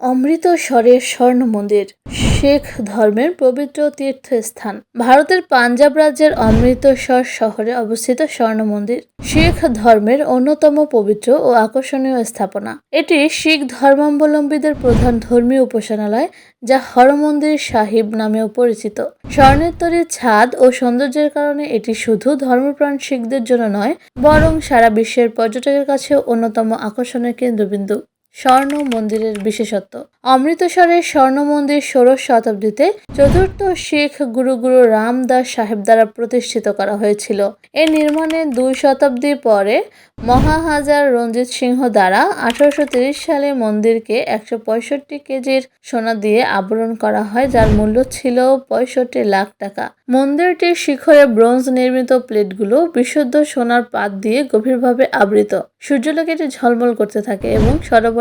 অমৃতসরের স্বর্ণ মন্দির শিখ ধর্মের পবিত্র তীর্থস্থান। ভারতের পাঞ্জাব রাজ্যের অমৃতসর শহরে অবস্থিত স্বর্ণ মন্দির শিখ ধর্মের অন্যতম পবিত্র ও আকর্ষণীয় স্থাপনা। এটি শিখ ধর্মাবলম্বীদের প্রধান ধর্মীয় উপাসনালয়, যা হরমন্দির সাহিব নামেও পরিচিত। স্বর্ণের তৈরি ছাদ ও সৌন্দর্যের কারণে এটি শুধু ধর্মপ্রাণ শিখদের জন্য নয়, বরং সারা বিশ্বের পর্যটকের কাছেও অন্যতম আকর্ষণের কেন্দ্রবিন্দু। স্বর্ণ মন্দিরের বিশেষত্ব। অমৃতসরের স্বর্ণ মন্দির ষোড়শ শতাব্দীতে চতুর্থ শিখ গুরু গুরু রামদাস সাহেব দ্বারা প্রতিষ্ঠিত করা হয়েছিল। এর নির্মাণে দুই শতাব্দী পরে মহাহাজার রঞ্জিত সিংহ দ্বারা আঠারোশো সালে মন্দিরকে একশো পঁয়ষট্টি কেজির সোনা দিয়ে আবরণ করা হয়, যার মূল্য ছিল পঁয়ষট্টি লাখ টাকা। মন্দিরটির শিখরে ব্রোঞ্জ নির্মিত প্লেটগুলো বিশুদ্ধ সোনার পাত দিয়ে গভীরভাবে আবৃত। সূর্যলোকে এটি ঝলমল করতে থাকে এবং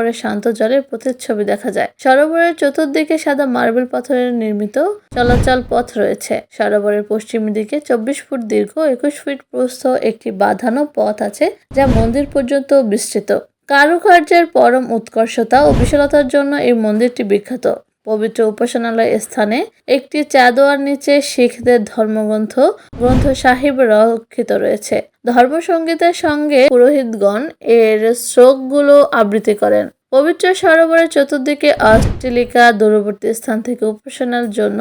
সরোবরের শান্ত জলের প্রতিচ্ছবি দেখা যায়। সরোবরের চতুর্দিকে সাদা মার্বেল পাথরের নির্মিত চলাচল পথ রয়েছে। সরোবরের পশ্চিম দিকে চব্বিশ ফুট দীর্ঘ একুশ ফিট প্রস্থ একটি বাঁধানো পথ আছে যা মন্দির পর্যন্ত বিস্তৃত। কারুকার্যের পরম উৎকর্ষতা ও বিশালতার জন্য এই মন্দিরটি বিখ্যাত। পবিত্র উপাসনালয় স্থানে একটি চাদোয়ার নিচে শিখদের ধর্মগ্রন্থ, গ্রন্থ সাহিব রক্ষিত রয়েছে। ধর্মসঙ্গীতের সঙ্গে পুরোহিতগণ এর শ্লোকগুলো আবৃত্তি করেন। পবিত্র সরোবরের চতুর্দিকে অস্ট্রেলিকা দূরবর্তী স্থান থেকে উপাসনার জন্য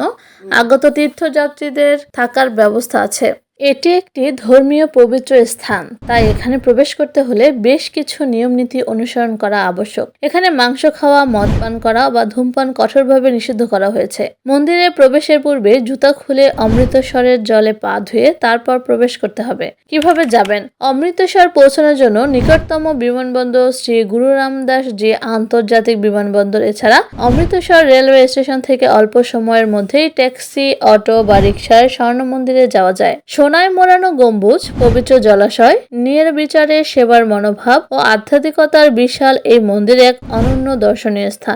আগত তীর্থযাত্রীদের থাকার ব্যবস্থা আছে। এটি একটি ধর্মীয় পবিত্র স্থান, তাই এখানে প্রবেশ করতে হলে বেশ কিছু নিয়ম নীতি অনুসরণ করা আবশ্যক। এখানে মাংস খাওয়া, মদ পান করা বা ধূমপান কঠোরভাবে নিষিদ্ধ করা হয়েছে। মন্দিরে প্রবেশের পূর্বে জুতা খুলে অমৃতসরের জলে পা ধুয়ে তারপর প্রবেশ করতে হবে। কীভাবে যাবেন? অমৃতসর পৌঁছানোর জন্য নিকটতম বিমানবন্দর শ্রী গুরু রামদাস জি আন্তর্জাতিক বিমানবন্দর, এছাড়া অমৃতসর রেলওয়ে স্টেশন থেকে অল্প সময়ের মধ্যেই ট্যাক্সি, অটো বা রিক্সায় স্বর্ণ মন্দিরে যাওয়া যায়। সোনায় মোড়ানো গম্বুজ, পবিত্র জলাশয় নিয়ের বিচারে সেবার মনোভাব ও আধ্যাত্মিকতার বিশাল এই মন্দির এক অনন্য দর্শনীয় স্থান।